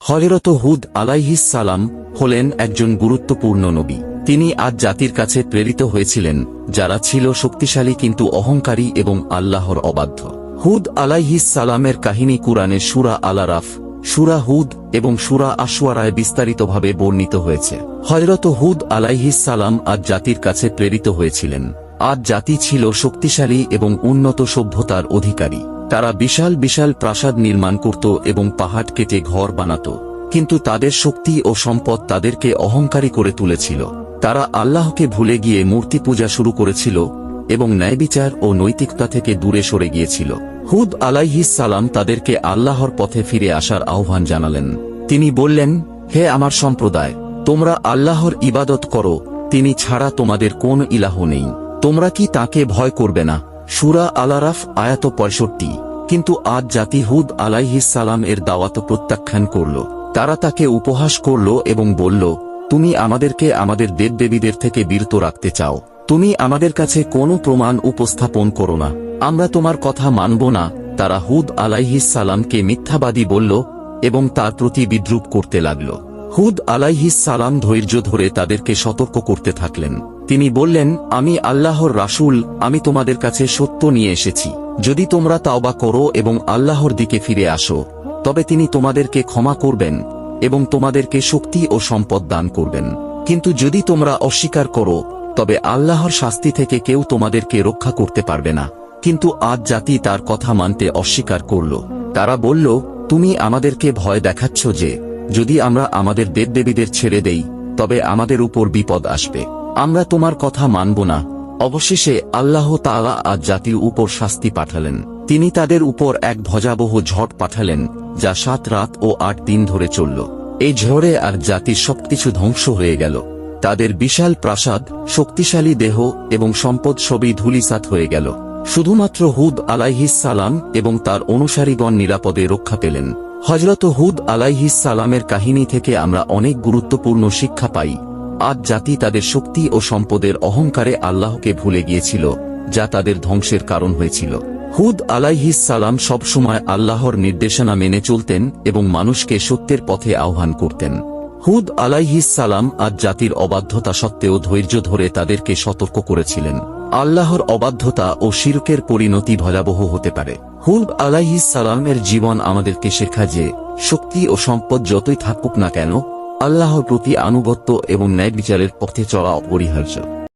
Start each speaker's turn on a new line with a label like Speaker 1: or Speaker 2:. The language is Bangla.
Speaker 1: হজরত হুদ সালাম হলেন একজন গুরুত্বপূর্ণ নবী। তিনি আজ জাতির কাছে প্রেরিত হয়েছিলেন, যারা ছিল শক্তিশালী কিন্তু অহংকারী এবং আল্লাহর অবাধ্য। হুদ সালামের কাহিনী কুরআনে সুরা আলারাফ সুরা হুদ এবং সুরা আশুয়ারায় বিস্তারিতভাবে বর্ণিত হয়েছে। হজরত হুদ সালাম আজ জাতির কাছে প্রেরিত হয়েছিলেন। আজ জাতি ছিল শক্তিশালী এবং উন্নত সভ্যতার অধিকারী। তারা বিশাল বিশাল প্রাসাদ নির্মাণ করত এবং পাহাড় কেটে ঘর বানাত। কিন্তু তাদের শক্তি ও সম্পদ তাদেরকে অহংকারী করে তুলেছিল। তারা আল্লাহকে ভুলে গিয়ে মূর্তি পূজা শুরু করেছিল এবং ন্যায়বিচার ও নৈতিকতা থেকে দূরে সরে গিয়েছিল। হুদ আলাইহিস সালাম তাদেরকে আল্লাহর পথে ফিরে আসার আহ্বান জানালেন। তিনি বললেন, হে আমার সম্প্রদায়, তোমরা আল্লাহর ইবাদত করো, তিনি ছাড়া তোমাদের কোন ইলাহ নেই। তোমরা কি তাকে ভয় করবে না? সুরা আলারাফ আয়াত পঁয়ষট্টি। কিন্তু আজ জাতি হুদ সালাম এর দাওয়াত প্রত্যাখ্যান করল। তারা তাকে উপহাস করল এবং বলল, তুমি আমাদেরকে আমাদের দেবদেবীদের থেকে বিরত রাখতে চাও। তুমি আমাদের কাছে কোনো প্রমাণ উপস্থাপন করো না। আমরা তোমার কথা মানব না। তারা হুদ সালামকে মিথ্যাবাদী বলল এবং তার প্রতি বিদ্রুপ করতে লাগল। হুদ সালাম ধৈর্য ধরে তাদেরকে সতর্ক করতে থাকলেন। তিনি বললেন, আমি আল্লাহর রাসূল, আমি তোমাদের কাছে সত্য নিয়ে এসেছি। যদি তোমরা তাওবা করো এবং আল্লাহর দিকে ফিরে আসো, তবে তিনি তোমাদেরকে ক্ষমা করবেন এবং তোমাদেরকে শক্তি ও সম্পদ দান করবেন। কিন্তু যদি তোমরা অস্বীকার করো, তবে আল্লাহর শাস্তি থেকে কেউ তোমাদেরকে রক্ষা করতে পারবে না। কিন্তু আজ জাতি তার কথা মানতে অস্বীকার করল। তারা বলল, তুমি আমাদেরকে ভয় দেখাচ্ছ যে, যদি আমরা আমাদের দেবদেবীদের ছেড়ে দেই, তবে আমাদের উপর বিপদ আসবে। আমরা তোমার কথা মানব না। অবশেষে আল্লাহ তালা আজ জাতির উপর শাস্তি পাঠালেন। তিনি তাদের উপর এক ভজাবহ ঝড় পাঠালেন, যা সাত রাত ও আট দিন ধরে চলল। এই ঝড়ে আর জাতির সবকিছু ধ্বংস হয়ে গেল। তাদের বিশাল প্রাসাদ, শক্তিশালী দেহ এবং সম্পদ সবই ধুলিসাৎ হয়ে গেল। শুধুমাত্র হুদ সালাম এবং তার অনুসারীগণ নিরাপদে রক্ষা পেলেন। হজরত হুদ সালামের কাহিনী থেকে আমরা অনেক গুরুত্বপূর্ণ শিক্ষা পাই। আজ জাতি তাদের শক্তি ও সম্পদের অহংকারে আল্লাহকে ভুলে গিয়েছিল, যা তাদের ধ্বংসের কারণ হয়েছিল। হুদ আলাইহিস সালাম সবসময় আল্লাহর নির্দেশনা মেনে চলতেন এবং মানুষকে সত্যের পথে আহ্বান করতেন। হুদ আলাইহিস সালাম আজ জাতির অবাধ্যতা সত্ত্বেও ধৈর্য ধরে তাদেরকে সতর্ক করেছিলেন। আল্লাহর অবাধ্যতা ও শিরকের পরিণতি ভয়াবহ হতে পারে। হুদ আলাইহিস সালামের জীবন আমাদেরকে শেখা যে, শক্তি ও সম্পদ যতই থাকুক না কেন আল্লাহর প্রতি আনুগত্য এবং ন্যায় বিচারের পথে চলা অপরিহার্য।